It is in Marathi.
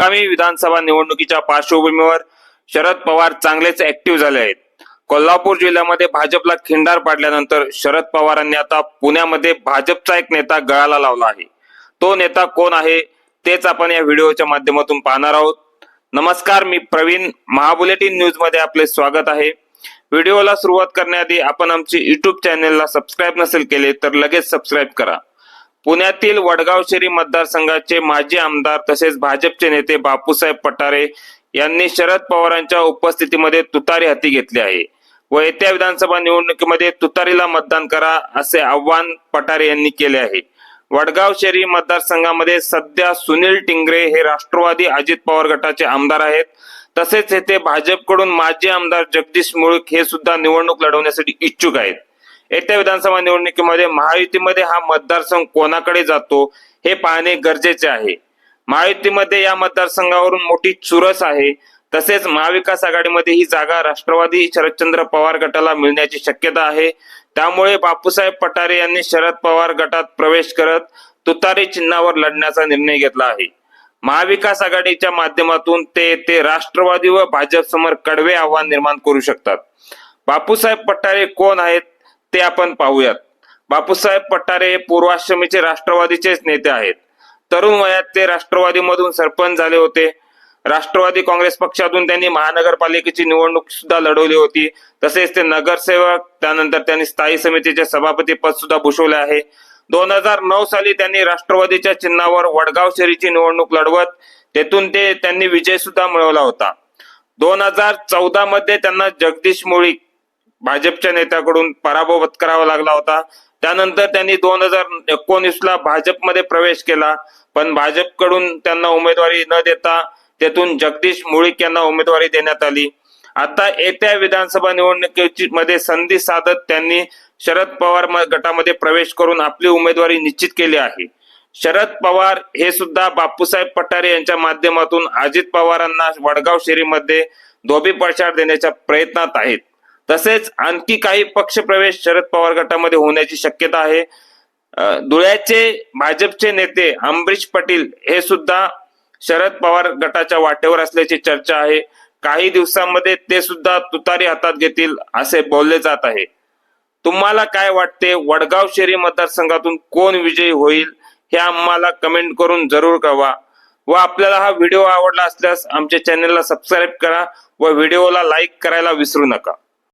आगामी विधानसभा निवडणुकीच्या पार्श्वभूमीवर शरद पवार चांगलेच ऍक्टिव्ह झाले आहेत. कोल्हापूर जिल्ह्यामध्ये भाजपला खिंडार पाडल्यानंतर शरद पवारांनी आता पुण्यामध्ये भाजपचा एक नेता गळाला लावला आहे. तो नेता कोण आहे तेच आपण या व्हिडिओच्या माध्यमातून पाहणार आहोत. नमस्कार मी प्रवीण. महाबुलेटिन न्यूजमध्ये आपले स्वागत आहे. व्हिडिओला सुरुवात करण्याआधी आपण आमची युट्यूब चॅनेलला सबस्क्राईब नसेल केले तर लगेच सबस्क्राईब करा. पुण्यातील वडगाव शहरी मतदारसंघाचे माजी आमदार तसेच भाजपचे नेते बापूसाहेब पठारे यांनी शरद पवारांच्या उपस्थितीमध्ये तुतारी हाती घेतली आहे. व येत्या विधानसभा निवडणुकीमध्ये तुतारीला मतदान करा असे आव्हान पठारे यांनी केले आहे. वडगाव शहरी मतदारसंघामध्ये सध्या सुनील टिंगरे हे राष्ट्रवादी अजित पवार गटाचे आमदार आहेत. तसेच येथे भाजपकडून माजी आमदार जगदीश मुळक हे सुद्धा निवडणूक लढवण्यासाठी इच्छुक आहेत. येत्या विधानसभा निवडणुकीमध्ये महायुतीमध्ये हा मतदारसंघ कोणाकडे जातो हे पाहणे गरजेचे आहे. महायुतीमध्ये या मतदारसंघावरून मोठी चुरस आहे. तसेच महाविकास आघाडीमध्ये ही जागा राष्ट्रवादी शरदचंद्र पवार गटाला मिळण्याची शक्यता आहे. त्यामुळे बापूसाहेब पठारे यांनी शरद पवार गटात प्रवेश करत तुतारी चिन्हावर लढण्याचा निर्णय घेतला आहे. महाविकास आघाडीच्या माध्यमातून ते ते राष्ट्रवादी व भाजप समोर कडवे आव्हान निर्माण करू शकतात. बापूसाहेब पठारे कोण आहेत? ते आपण पाहूयात. बापूसाहेब पठारे हे पूर्वाश्रमीचे राष्ट्रवादीचेच नेते आहेत. तरुण वयात ते राष्ट्रवादीमधून सरपंच झाले होते. राष्ट्रवादी काँग्रेस पक्षातून त्यांनी महानगरपालिकेची निवडणूक सुद्धा लढवली होती. तसेच ते नगरसेवक त्यानंतर त्यांनी स्थायी समितीचे सभापती पद सुद्धा भूषवले आहे. दोन हजार नऊ साली त्यांनी राष्ट्रवादीच्या चिन्हावर वडगाव शहरीची निवडणूक लढवत तेथून ते त्यांनी विजय सुद्धा मिळवला होता. दोन हजार चौदा मध्ये त्यांना जगदीश मुळीक भाजपच्या नेत्याकडून पराभव पत्करावा लागला होता. त्यानंतर त्यांनी दोन हजार एकोणीस ला भाजपमध्ये प्रवेश केला. पण भाजपकडून त्यांना उमेदवारी न देता तेथून जगदीश मुळीक यांना उमेदवारी देण्यात आली. आता येत्या विधानसभा निवडणुकीची मध्ये संधी साधत त्यांनी शरद पवार गटामध्ये प्रवेश करून आपली उमेदवारी निश्चित केली आहे. शरद पवार हे सुद्धा बापूसाहेब पठारे यांच्या माध्यमातून अजित पवारांना वडगाव शेरीमध्ये धोबी पळशार देण्याच्या प्रयत्नात आहेत. तसेच आणखी काही पक्ष प्रवेश शरद पवार गटामध्ये होण्याची शक्यता आहे. धुळ्याचे भाजपचे नेते अंबरीश पटेल हे सुद्धा शरद पवार गटाच्या वाटेवर असल्याची चर्चा आहे. काही दिवसांमध्ये ते सुद्धा तुतारी हातात घेतील असे बोलले जात आहे. तुम्हाला काय वाटते? वडगाव शहरी मतदारसंघातून कोण विजयी होईल? हे आम्हाला कमेंट करून जरूर कळवा. व आपल्याला हा व्हिडिओ आवडला असल्यास आमच्या चॅनलला सबस्क्राईब करा व व्हिडिओला लाईक करायला विसरू नका.